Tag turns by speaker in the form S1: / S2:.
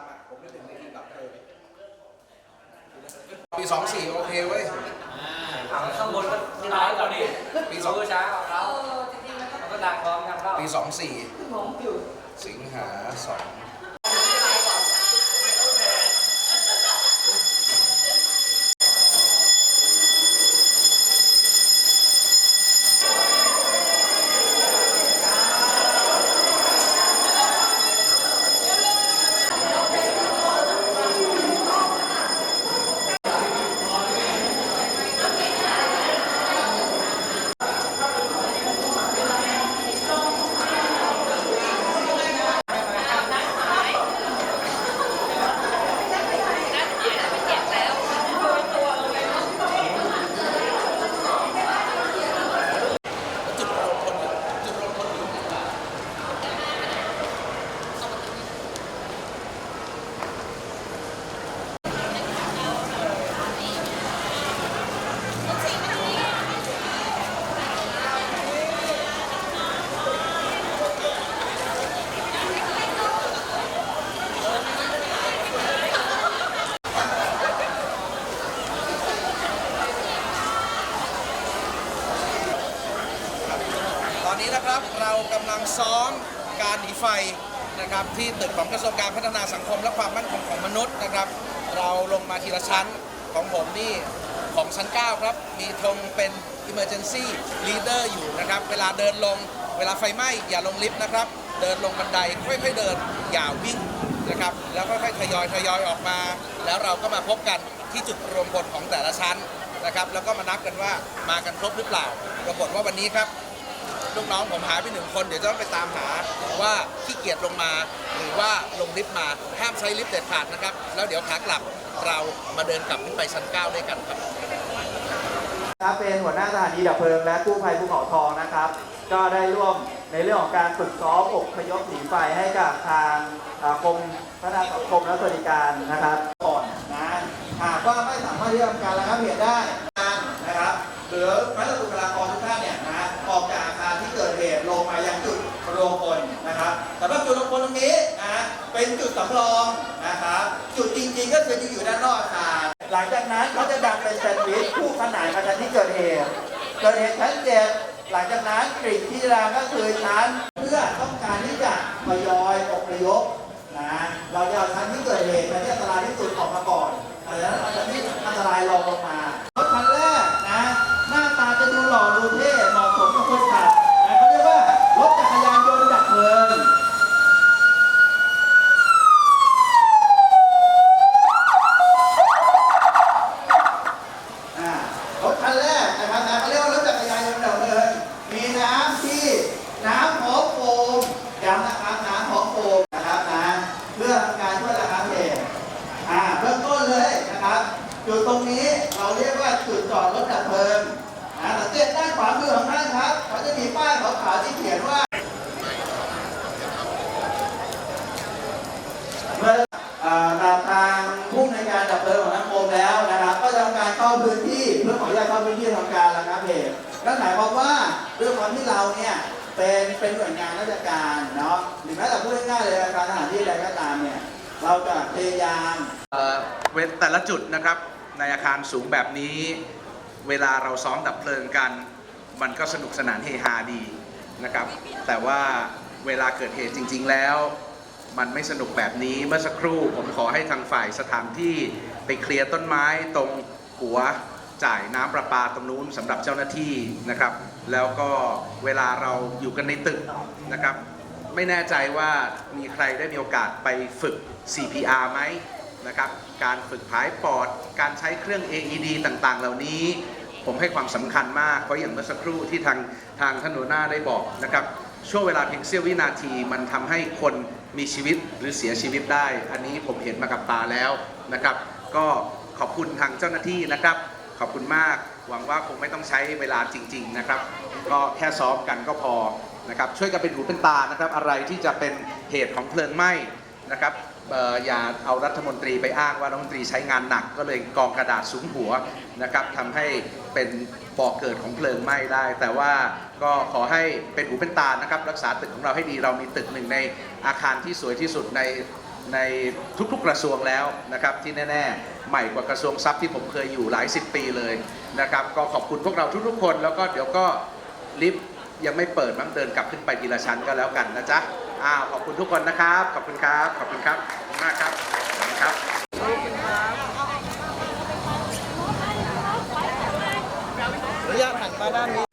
S1: ำอะผมไม่ถึงในทีมดับเพลิงปีสองสี่โอเคเว้ย
S2: ข้างบนก็ร้ายกว่านี้
S1: ปีสอง
S2: เช้าของเขาเขาก็ดังพร้อมกันเข้า
S1: ปีสองสี่สิงหาสอง นะครับเรากำลังซ้อมการหนีไฟนะครับที่ตึกของกระทรวงการพัฒนาสังคมและความมั่นคงของมนุษย์นะครับ เราลงมาทีละชั้นของผมนี่ของชั้น 9 ครับ มีธงเป็น emergency leader อยู่นะครับ เวลาเดินลง เวลาไฟไหม้อย่าลงลิฟต์นะครับ เดินลงบันไดค่อยๆเดิน อย่าวิ่งนะครับ แล้วค่อยๆทยอยทยอยออกมา แล้วเราก็มาพบกันที่จุดรวมพลของแต่ละชั้นนะครับ แล้วก็มานับกันว่ามากันครบหรือเปล่า ปรากฏว่าวันนี้ครับ ลูกน้องผมหายไปหนึ่งคนเดี๋ยวจะต้องไปตามหาว่าขี้เกียจลงมา หรือว่าลงลิฟต์มาห้ามใช้ลิฟต์เด็ดขาดนะครับ แล้วเดี๋ยวขากลับเรามาเดินกลับขึ้นไปชั้น 9 ด้วยกันครับ
S3: ครับเป็นหัวหน้าสถานีดับเพลิงและกู้ภัยภูเขาทองนะครับ ก็ได้ร่วมในเรื่องของการฝึกซ้อมอบพยพหนีไฟให้กับทางอ่ากรมพัฒนาสังคมและสวัสดิการนะครับก่อนนะหากว่าไม่สามารถที่จะทำการระงับเหตุได้นะครับหรือแม้แต่บุคลากร สำรองนะครับ จุดจริงๆก็คือจะอยู่ด้านนอกอาคารหลังจากนั้นเขาจะดันเป็นแซนด์วิชคู่ขนานมาชั้นที่เกิดเหตุเกิดเหตุชั้นเจ็ดหลังจากนั้นกริ่งที่รางก็คือชั้นเพื่อต้องการที่จะทยอยอพยพนะเราจะเอาชั้นที่เกิดเหตุชั้นที่อันตรายที่สุดออกมาก่อนหลังจากนั้นเอาชั้นที่อันตรายรองลงมารถคันแรกนะหน้าตาจะดูหล่อดูเท่เหมาะสมกับคนขับนะเขาเรียกว่ารถจักรยานยนต์ดับเพลิง อ่ารถคันแรกนะครับนะเขาเรียกว่ารถจักรยานยนต์ดับเพลิงมีน้ำที่น้ำของโฟม ย้ำนะครับน้ำของโฟมนะครับนะเพื่อทำการช่วยระงับเหตุอ่าเบื้องต้นเลยนะครับจุดตรงนี้เราเรียกว่าจุดจอดรถดับเพลิงนะสังเกตด้านขวามือของท่านครับเขาจะมีป้ายขาวๆที่เขียนว่าเมื่อตามทางผู้ในการดับเพลิงของทางกรมแล้วนะครับ ก็จะทำการเข้าพื้นที่เพื่อขออนุญาตเข้าพื้นที่ทำการระงับเหตุนั่นหมายความว่าด้วยความที่เราเนี่ย เป็นเป็นหน่วยงานราชการเนาะหรือแม้แต่พูดง่ายๆเลยการทหารที่ใดก็ตามเนี่ยเราจะพยายาม
S1: เอ่อเว้นแต่ละจุดนะครับในอาคารสูงแบบนี้ เวลาเราซ้อมดับเพลิงกัน มันก็สนุกสนานเฮฮาดีนะครับ แต่ว่าเวลาเกิดเหตุจริง ๆ แล้ว มันไม่สนุกแบบนี้เมื่อสักครู่ผมขอให้ทางฝ่ายสถานที่ไปเคลียร์ต้นไม้ตรงหัว จ่ายน้ำประปาตรงนู้นสำหรับเจ้าหน้าที่นะครับ แล้วก็เวลาเราอยู่กันในตึกนะครับ ไม่แน่ใจว่ามีใครได้มีโอกาสไปฝึก CPR ไหมนะครับการฝึกผายปอด การใช้เครื่อง AED ต่างๆ เหล่านี้ ผมให้ความสำคัญมากเพราะอย่างเมื่อสักครู่ที่ทางทางท่านหัวหน้าได้บอกนะครับช่วงเวลาเพียงเสี้ยววินาทีมันทำให้คนมีชีวิตหรือเสียชีวิตได้ อันนี้ผมเห็นมากับตาแล้วนะครับ ก็ขอบคุณทางเจ้าหน้าที่นะครับ ขอบคุณมาก หวังว่าคงไม่ต้องใช้เวลาจริง ๆนะครับ ก็แค่ซ้อมกันก็พอนะครับช่วยกันเป็นหูเป็นตานะครับ อะไรที่จะเป็นเหตุของเพลิงไหม้นะครับเอ่ออย่าเอารัฐมนตรีไปอ้างว่ารัฐมนตรีใช้งานหนัก ก็เลยกองกระดาษสูงหัวนะครับทำให้เป็นบ่อเกิดของเพลิงไหม้ได้ แต่ว่าก็ขอให้เป็นหูเป็นตานะครับ รักษาตึกของเราให้ดีเรามีตึกหนึ่งในอาคารที่สวยที่สุดใน ในทุกๆกระทรวงแล้วนะครับที่แน่ๆ ใหม่กว่ากระทรวงทรัพย์ที่ผมเคยอยู่หลายสิบปีเลยนะครับก็ขอบคุณพวกเราทุกๆคน แล้วก็เดี๋ยวก็ลิฟต์ยังไม่เปิดมั้งเดินกลับขึ้นไปทีละชั้นก็แล้วกันนะจ๊ะอ้าวขอบคุณทุกคนนะครับ ขอบคุณครับ ขอบคุณครับขอบคุณมากครับขอบคุณครับ
S3: อนุญาตหันมาด้านนี้